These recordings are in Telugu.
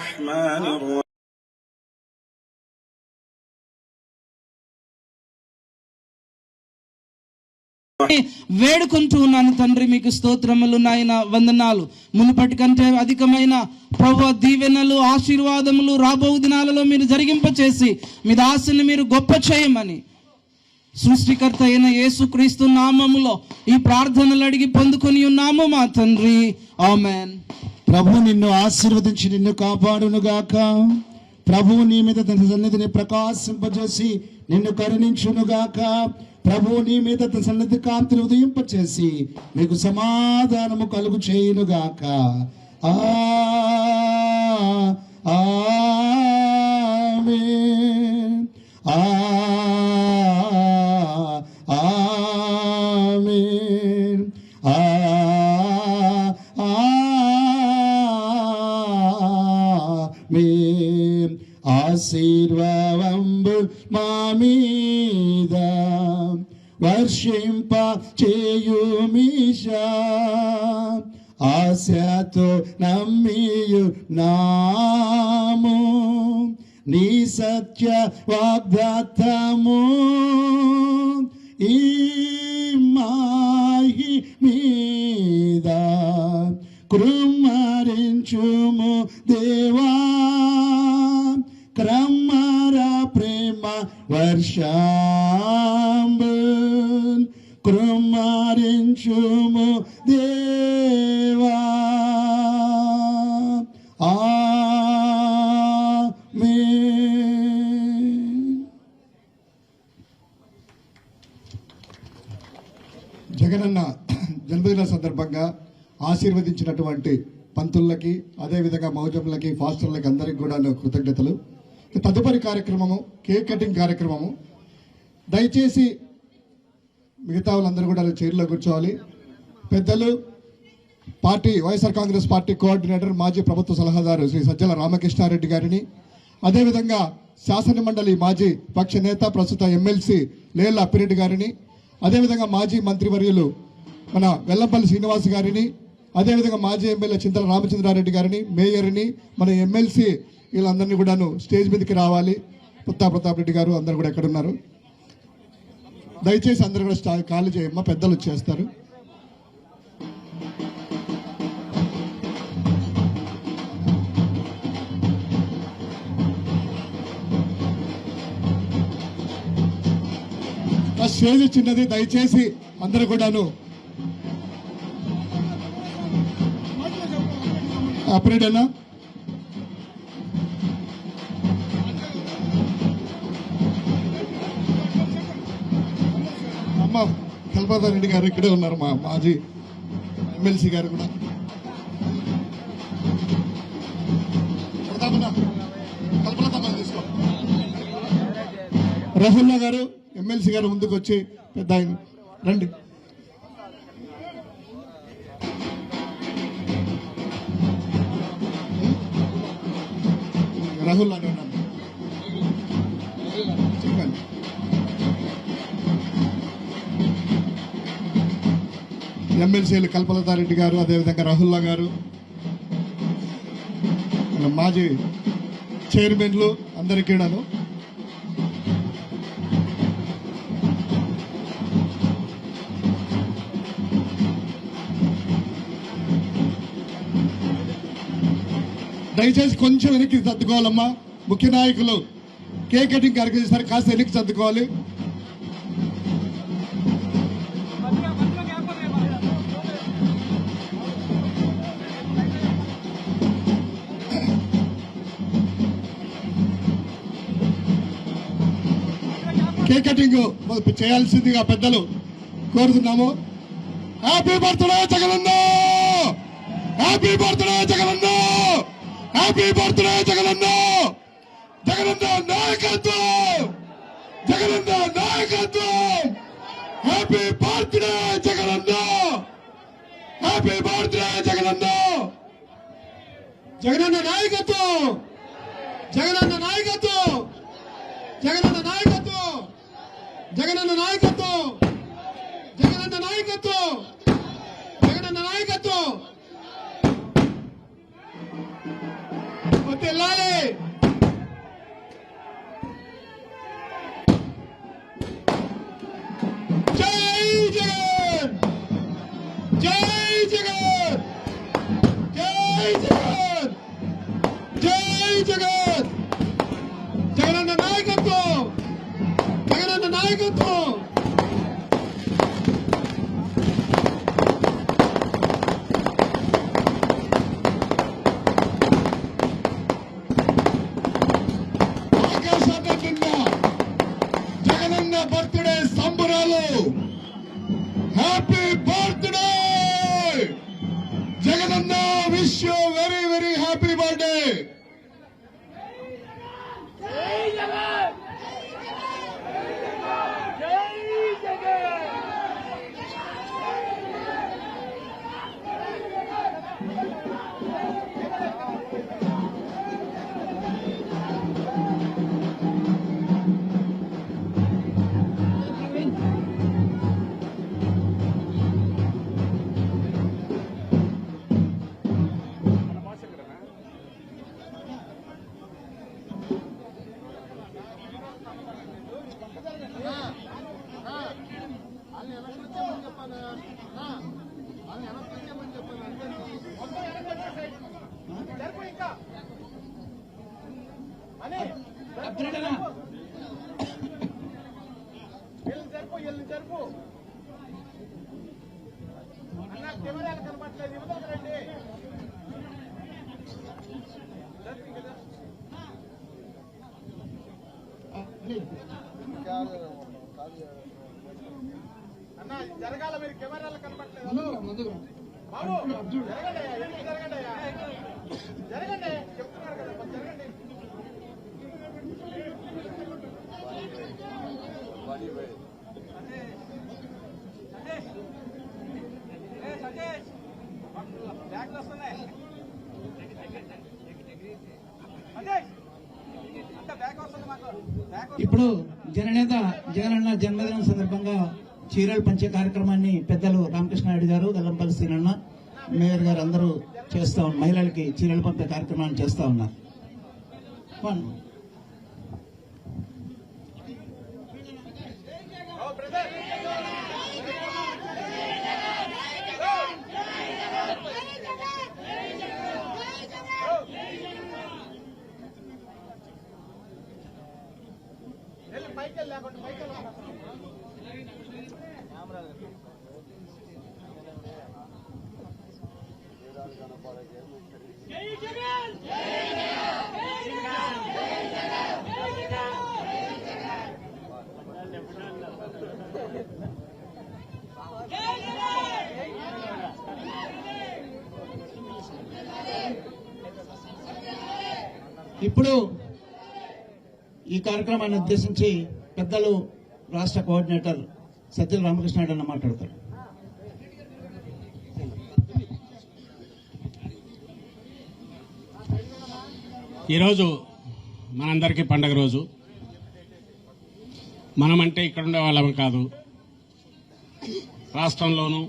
الرحمن الرحيم. వేడుకుంటూ ఉన్నాను తండ్రి మీకు స్తోత్రములు నాయన వందనాలు. మునుపటి కంటే అధికమైన ప్రభు దీవెనలు ఆశీర్వాదములు రాబో దినాలలో మీరు జరిగింపచేసి మీ దాసుని మీరు గొప్ప చేయమని. సృష్టికర్త అయిన యేసుక్రీస్తు నామములో ఈ ప్రార్థనలు అడిగి పొందుకొని ఉన్నాము మా తండ్రి. ఆమెన్. ప్రభు నిన్ను ఆశీర్వదించి నిన్ను కాపాడును గాక ప్రభు నీ మీద తన సన్నిధిని ప్రకాశింపజేసి నిన్ను కరుణించును గాక ప్రభు నీ మీద తన సన్నిధి కాంతిని ఉదయింపచేసి మీకు సమాధానము కలుగు చేయునుగాక. ఆ ఆశీర్వాదంబు మా మీద వర్షింప చేయుమీషా ఆశతో నమ్మియు నాము నీ సత్య వాగ్దాతము ఈ మాహి మీద కృమ్మరించుము దేవా క్రమర ప్రేమ వర్షాంబు కృమ్మరించుము దేవా ఆమేన్ జగనన్న జన్మదిన సందర్భంగా ఆశీర్వదించినటువంటి పంతులకి అదేవిధంగా మౌజములకి ఫాస్టర్లకి అందరికి కూడా కృతజ్ఞతలు. తదుపరి కార్యక్రమము కేక్ కటింగ్ కార్యక్రమము. దయచేసి మిగతా వాళ్ళందరూ కూడా చైర్లో కూర్చోవాలి. పెద్దలు party YSR Congress party coordinator మాజీ ప్రభుత్వ సలహాదారు శ్రీ సజ్జల రామకృష్ణారెడ్డి గారిని. అదేవిధంగా శాసన మండలి మాజీ పక్ష నేత ప్రస్తుత ఎమ్మెల్సీ లేళ్ళ అప్పిరెడ్డి గారిని. అదేవిధంగా మాజీ మంత్రివర్యులు మన వెల్లంపల్లి శ్రీనివాస్ గారిని. అదేవిధంగా మాజీ ఎమ్మెల్యే చింతల రామచంద్రారెడ్డి గారిని మేయర్ని మన ఎమ్మెల్సీ వీళ్ళందరినీ కూడాను స్టేజ్ మీదకి రావాలి. పుత్తా ప్రతాప్ రెడ్డి గారు అందరు కూడా ఎక్కడ ఉన్నారు? దయచేసి అందరు కూడా స్టా- ఖాళీ చేయమ్మా పెద్దలు వచ్చేస్తారు. ఆ స్టేజ్ చిన్నది దయచేసి అందరు కూడాను అప్పుడేనా హరిప్రసాద్ రెడ్డి గారు ఇక్కడే ఉన్నారు మా మాజీ ఎమ్మెల్సీ గారు కూడా. ప్రతాపన్న, రహుల్లా గారు ఎమ్మెల్సీ గారు ముందుకు వచ్చి పెద్ద ఆయన. రండి. రాహుల్ అని ఎమ్మెల్సీలు కల్పలతారెడ్డి గారు అదేవిధంగా రాహుల్లా గారు మాజీ చైర్మన్లు అందరికీ దయచేసి కొంచెం వెనక్కి సర్దుకోవాలమ్మా. ముఖ్య నాయకులు కేక్ కటింగ్ కార్యక్రమం కాస్త వెనక్కి సర్దుకోవాలి. కేక్ కటింగ్ చేయాల్సిందిగా పెద్దలు కోరుతున్నాము. హ్యాపీ బర్త్డే జగనన్న! హ్యాపీ బర్త్డే జగనన్న! హ్యాపీ బర్త్డే జగనన్న! జగనన్న నాయకత్వం! జగనన్న నాయకత్వం! హ్యాపీ బర్త్డే జగనన్న! హ్యాపీ బర్త్డే జగనన్న! జగనన్న నాయకత్వం! జగనన్న నాయకత్వం! జగనన్న నాయకత్వం! జగనన్న నాయకత్వం! జగనన్న నాయకత్వం! అన్న జరగాల మీరు కెమెరాలు కనపట్లేదు బాబు జరగండి జరగండి? జరగండి చెప్తున్నారు కదా జరగండి. బ్యాగ్లు వస్తున్నాయి అంత బ్యాగ్ వస్తుంది మాకు ఇప్పుడు జననేత జగనన్న జన్మదినం సందర్భంగా చీరలు పంచే కార్యక్రమాన్ని పెద్దలు రామకృష్ణారెడ్డి గారు గల్లంపల్లి సీనన్న మేయర్ గారు అందరూ చేస్తా ఉన్నారు. మహిళలకి చీరలు పంపే కార్యక్రమాన్ని చేస్తా ఉన్నారు వన్. ఓ బ్రదర్ వెళ్ళి పైకి వెళ్ళి లేకుండా పైకి వెళ్ళి ఇప్పుడు ఈ కార్యక్రమాన్ని ఉద్దేశించి పెద్దలు రాష్ట్ర కోఆర్డినేటర్ సత్యల రామకృష్ణ అన్న మాట్లాడతారు. ఈరోజు మనందరికీ పండగ రోజు. మనమంటే ఇక్కడ ఉండే వాళ్ళం కాదు. రాష్ట్రంలోనూ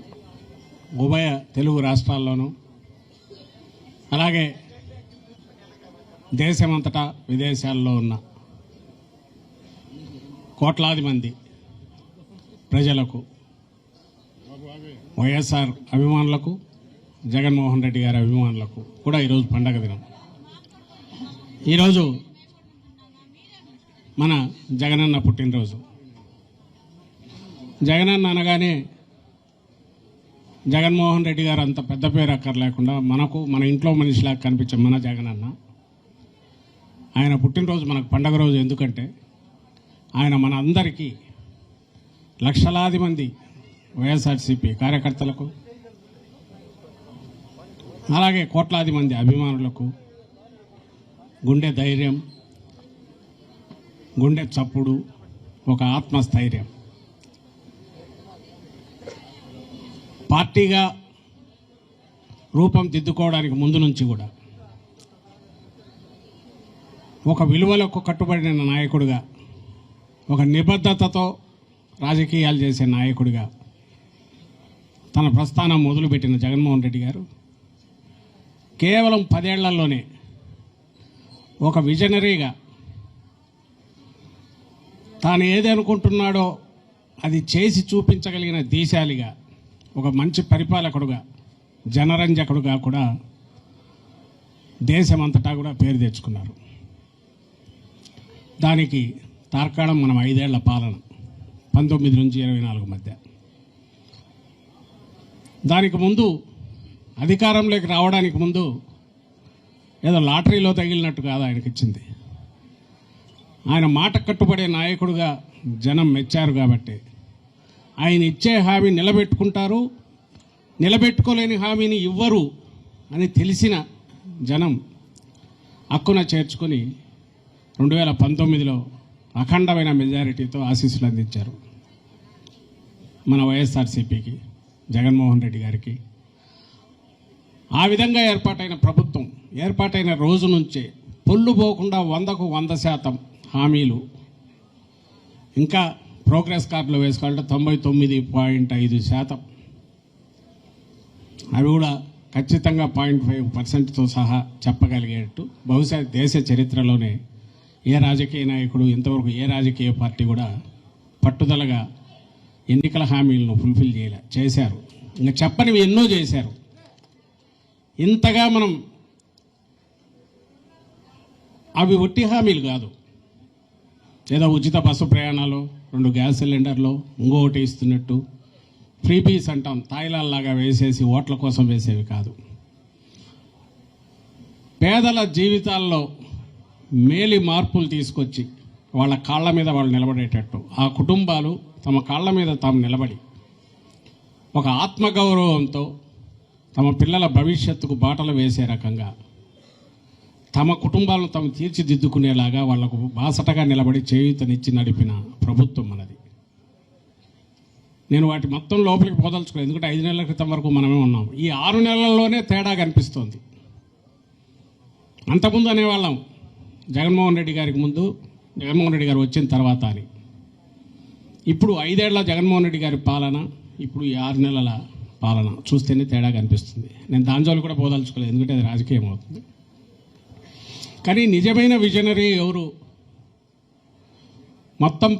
ఉభయ తెలుగు రాష్ట్రాల్లోనూ అలాగే దేశమంతటా విదేశాల్లో ఉన్న కోట్లాది మంది ప్రజలకు వైఎస్ఆర్ అభిమానులకు జగన్మోహన్ రెడ్డి గారి అభిమానులకు కూడా ఈరోజు పండగ దినం. ఈరోజు మన జగనన్న పుట్టినరోజు. జగనన్న అనగానే జగన్మోహన్ రెడ్డి గారు అంత పెద్ద పేరు అక్కర్లేకుండా మనకు మన ఇంట్లో మనిషిలాగా కనిపించే మన జగనన్న. ఆయన పుట్టినరోజు మనకు పండగ రోజు ఎందుకంటే ఆయన మన అందరికీ లక్షలాది మంది వైఎస్ఆర్సీపీ కార్యకర్తలకు అలాగే కోట్లాది మంది అభిమానులకు గుండె ధైర్యం గుండె చప్పుడు ఒక ఆత్మస్థైర్యం. పార్టీగా రూపం దిద్దుకోవడానికి ముందు నుంచి కూడా ఒక విలువలకు కట్టుబడిన నాయకుడిగా ఒక నిబద్ధతతో రాజకీయాలు చేసే నాయకుడిగా తన ప్రస్థానం మొదలుపెట్టిన జగన్మోహన్ రెడ్డి గారు కేవలం పదేళ్ళలోనే ఒక విజనరీగా. తాను ఏది అనుకుంటున్నాడో అది చేసి చూపించగలిగిన దీశాలిగా ఒక మంచి పరిపాలకుడుగా జనరంజకుడుగా కూడా దేశమంతటా కూడా పేరు తెచ్చుకున్నారు. దానికి తార్కాణం మనం ఐదేళ్ళ పాలన పంతొమ్మిది నుంచి ఇరవై నాలుగు మధ్య. దానికి ముందు అధికారంలోకి రావడానికి ముందు ఏదో లాటరీలో తగిలినట్టు కాదు ఆయనకి ఇచ్చింది ఆయన మాట కట్టుబడే నాయకుడుగా జనం మెచ్చారు కాబట్టి. ఆయన ఇచ్చే హామీ నిలబెట్టుకుంటారు. నిలబెట్టుకోలేని హామీని ఇవ్వరు అని తెలిసిన జనం హక్కున చేర్చుకొని రెండు వేల పంతొమ్మిదిలో అఖండమైన మెజారిటీతో ఆశీస్సులు అందించారు. మన వైఎస్ఆర్సీపీకి జగన్మోహన్ రెడ్డి గారికి. ఆ విధంగా ఏర్పాటైన ప్రభుత్వం ఏర్పాటైన రోజు నుంచే పొల్లు పోకుండా వందకు వంద శాతం హామీలు. ఇంకా ప్రోగ్రెస్ కార్డులో వేసుకోవాలంటే తొంభై తొమ్మిది పాయింట్ ఐదు శాతం. అవి కూడా ఖచ్చితంగా పాయింట్ ఫైవ్ పర్సెంట్తో సహా చెప్పగలిగేట్టు. బహుశా దేశ చరిత్రలోనే ఏ రాజకీయ నాయకుడు ఇంతవరకు ఏ రాజకీయ పార్టీ కూడా పట్టుదలగా ఎన్నికల హామీలను ఫుల్ఫిల్ చేయలే చేశారు. ఇంకా చెప్పనివి ఎన్నో చేశారు. ఇంతగా మనం అవి ఒట్టి హామీలు కాదు. లేదా ఉచిత బస్సు ప్రయాణాలు రెండు గ్యాస్ సిలిండర్లు ఇంకొకటి ఇస్తున్నట్టు ఫ్రీ పీస్ అంటాం తాయిలాల్లాగా వేసేసి ఓట్ల కోసం వేసేవి కాదు. పేదల జీవితాల్లో మేలి మార్పులు తీసుకొచ్చి వాళ్ళ కాళ్ళ మీద వాళ్ళు నిలబడేటట్టు ఆ కుటుంబాలు తమ కాళ్ళ మీద తాము నిలబడి ఒక ఆత్మగౌరవంతో తమ పిల్లల భవిష్యత్తుకు బాటలు వేసే రకంగా తమ కుటుంబాలను తాము తీర్చిదిద్దుకునేలాగా వాళ్ళకు బాసటగా నిలబడి చేయూతనిచ్చి నడిపిన ప్రభుత్వం మనది. నేను వాటి మొత్తం లోపలికి పోదలుచుకోలేదు. ఎందుకంటే ఐదు నెలల క్రితం వరకు మనమే ఉన్నాం. ఈ ఆరు నెలల్లోనే తేడా కనిపిస్తోంది. అంతకుముందు అనేవాళ్ళం జగన్మోహన్ రెడ్డి గారికి ముందు జగన్మోహన్ రెడ్డి గారు వచ్చిన తర్వాత అని. ఇప్పుడు ఐదేళ్ళ జగన్మోహన్ రెడ్డి గారి పాలన ఇప్పుడు ఈ ఆరు నెలల పాలన చూస్తేనే తేడా కనిపిస్తుంది. నేను దాని కూడా పోదలుచుకోలేదు ఎందుకంటే అది రాజకీయం అవుతుంది. కానీ నిజమైన విజనరీ ఎవరు? మొత్తం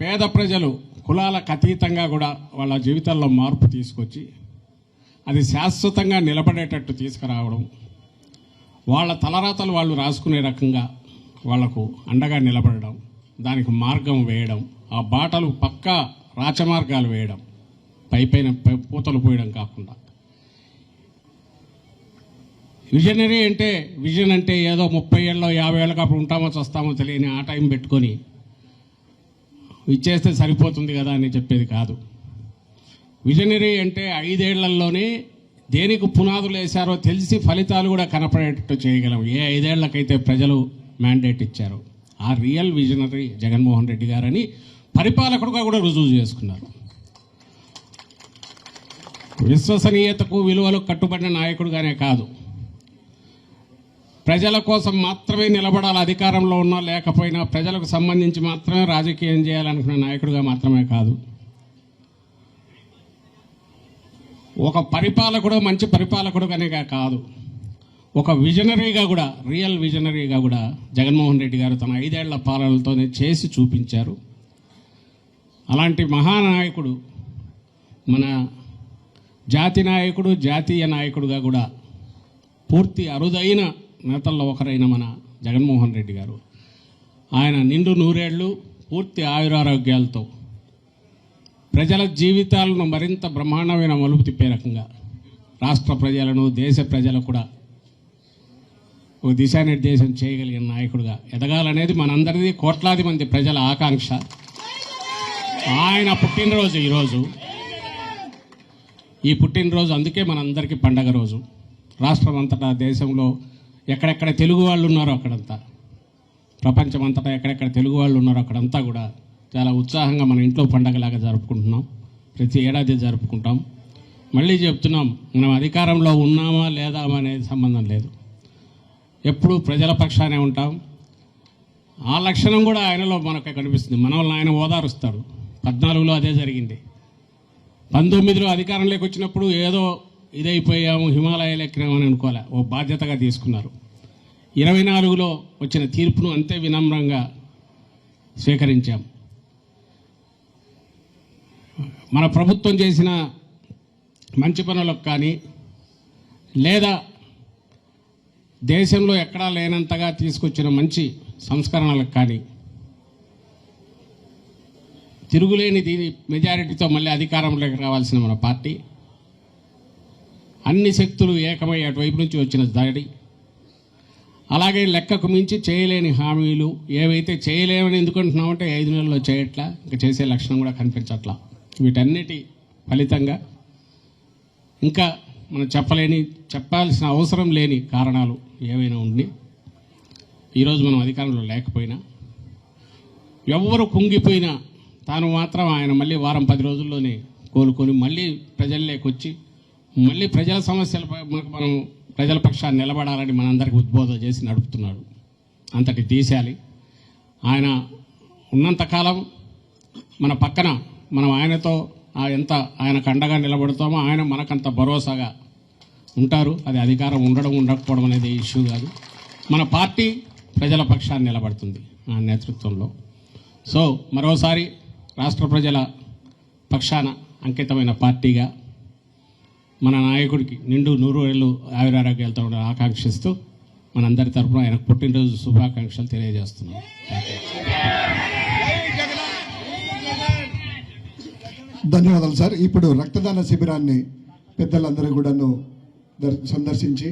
పేద ప్రజలు కులాలకు అతీతంగా కూడా వాళ్ళ జీవితాల్లో మార్పు తీసుకొచ్చి అది శాశ్వతంగా నిలబడేటట్టు తీసుకురావడం వాళ్ళ తలరాతలు వాళ్ళు రాసుకునే రకంగా వాళ్ళకు అండగా నిలబడడం దానికి మార్గం వేయడం ఆ బాటలు పక్కా రాచమార్గాలు వేయడం పై పైన పై- పూతలు పోయడం కాకుండా. విజనరీ అంటే విజన్ అంటే ఏదో ముప్పై ఏళ్ళలో యాభై ఏళ్ళకి అప్పుడు ఉంటామో చస్తామో తెలియని ఆ టైం పెట్టుకొని ఇచ్చేస్తే సరిపోతుంది కదా అని చెప్పేది కాదు. విజనరీ అంటే ఐదేళ్ళలోనే దేనికి పునాదులు వేశారో తెలిసి ఫలితాలు కూడా కనపడేటట్టు చేయగలం. ఏ ఐదేళ్ళకైతే ప్రజలు మ్యాండేట్ ఇచ్చారో ఆ రియల్ విజనరీ జగన్మోహన్ రెడ్డి గారని పరిపాలకుడుగా కూడా రుజువు చేసుకున్నారు. విశ్వసనీయతకు విలువలు కట్టుబడిన నాయకుడుగానే కాదు. ప్రజల కోసం మాత్రమే నిలబడాలి అధికారంలో ఉన్నా లేకపోయినా ప్రజలకు సంబంధించి మాత్రమే రాజకీయం చేయాలనుకున్న నాయకుడిగా మాత్రమే కాదు. ఒక పరిపాలకుడు మంచి పరిపాలకుడుగానే కాదు. ఒక విజనరీగా కూడా రియల్ విజనరీగా కూడా జగన్మోహన్ రెడ్డి గారు తన ఐదేళ్ళ పాలనలతోనే చేసి చూపించారు. అలాంటి మహానాయకుడు మన జాతి నాయకుడు జాతీయ నాయకుడుగా కూడా పూర్తి అరుదైన నేతల్లో ఒకరైన మన జగన్మోహన్ రెడ్డి గారు. ఆయన నిండు నూరేళ్ళు పూర్తి ఆయురారోగ్యాలతో ప్రజల జీవితాలను మరింత బ్రహ్మాండమైన మలుపు తిప్పే రకంగా రాష్ట్ర ప్రజలను దేశ ప్రజలు కూడా ఒక దిశానిర్దేశం చేయగలిగిన నాయకుడుగా ఎదగాలనేది మనందరిది కోట్లాది మంది ప్రజల ఆకాంక్ష. ఆయన పుట్టినరోజు ఈరోజు ఈ పుట్టినరోజు అందుకే మనందరికీ పండగ రోజు. రాష్ట్రం అంతటా దేశంలో ఎక్కడెక్కడ తెలుగు వాళ్ళు ఉన్నారో అక్కడంతా. ప్రపంచం అంతటా ఎక్కడెక్కడ తెలుగు వాళ్ళు ఉన్నారో అక్కడంతా కూడా చాలా ఉత్సాహంగా మన ఇంట్లో పండగలాగా జరుపుకుంటున్నాం. ప్రతి ఏడాది జరుపుకుంటాం. మళ్ళీ చెప్తున్నాం మనం అధికారంలో ఉన్నామా లేదా అనేది సంబంధం లేదు. ఎప్పుడూ ప్రజల పక్షానే ఉంటాం. ఆ లక్షణం కూడా ఆయనలో మనకు కనిపిస్తుంది. మన వాళ్ళని ఆయన ఓదారుస్తాడు పద్నాలుగులో అదే జరిగింది. పంతొమ్మిదిలో అధికారంలోకి వచ్చినప్పుడు ఏదో ఇదైపోయాము హిమాలయాలు ఎక్కినామని అనుకోలే. ఓ బాధ్యతగా తీసుకున్నారు. ఇరవై నాలుగులో వచ్చిన తీర్పును అంతే వినమ్రంగా స్వీకరించాం. మన ప్రభుత్వం చేసిన మంచి పనులకు కానీ లేదా దేశంలో ఎక్కడా లేనంతగా తీసుకొచ్చిన మంచి సంస్కరణలకు కానీ తిరుగులేని దీని మెజారిటీతో మళ్ళీ అధికారంలోకి రావాల్సిన మన పార్టీ. అన్ని శక్తులు ఏకమై అటువైపు నుంచి వచ్చిన దాడి. అలాగే లెక్కకు మించి చేయలేని హామీలు ఏవైతే చేయలేమని ఎందుకుంటున్నామంటే ఐదు నెలల్లో చేయట్లా ఇంకా చేసే లక్షణం కూడా కనిపించట్లా. వీటన్నిటి ఫలితంగా ఇంకా మనం చెప్పలేని చెప్పాల్సిన అవసరం లేని కారణాలు ఏవైనా ఉండి ఈరోజు మనం అధికారంలో లేకపోయినా ఎవరు కుంగిపోయినా తాను మాత్రం ఆయన మళ్ళీ వారం పది రోజుల్లోనే కోలుకొని మళ్ళీ ప్రజల్లోకి వచ్చి మళ్ళీ ప్రజల సమస్యలపై మనం ప్రజల పక్షాన్ని నిలబడాలని మనందరికీ ఉద్బోధన చేసి నడుపుతున్నాడు. అంతటి తీసేయాలి ఆయన ఉన్నంతకాలం మన పక్కన మనం ఆయనతో ఎంత ఆయనకు అండగా నిలబడతామో ఆయన మనకంత భరోసాగా ఉంటారు. అది అధికారం ఉండడం ఉండకపోవడం అనేది ఇష్యూ కాదు. మన పార్టీ ప్రజల పక్షాన్ని నిలబడుతుంది ఆ నేతృత్వంలో. సో మరోసారి రాష్ట్ర ప్రజల పక్షాన అంకితమైన పార్టీగా మన నాయకుడికి నిండు నూరు ఏళ్ళు ఆయురారోగ్యాలతో ఉండాలని ఆకాంక్షిస్తూ మనందరి తరఫున ఆయనకు పుట్టినరోజు శుభాకాంక్షలు తెలియజేస్తున్నాం. ధన్యవాదాలు సార్. ఇప్పుడు రక్తదాన శిబిరాన్ని పెద్దలందరూ కూడాను సందర్శించి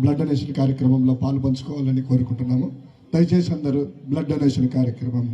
బ్లడ్ డొనేషన్ కార్యక్రమంలో పాలు పంచుకోవాలని కోరుకుంటున్నాము. దయచేసి అందరూ బ్లడ్ డొనేషన్ కార్యక్రమం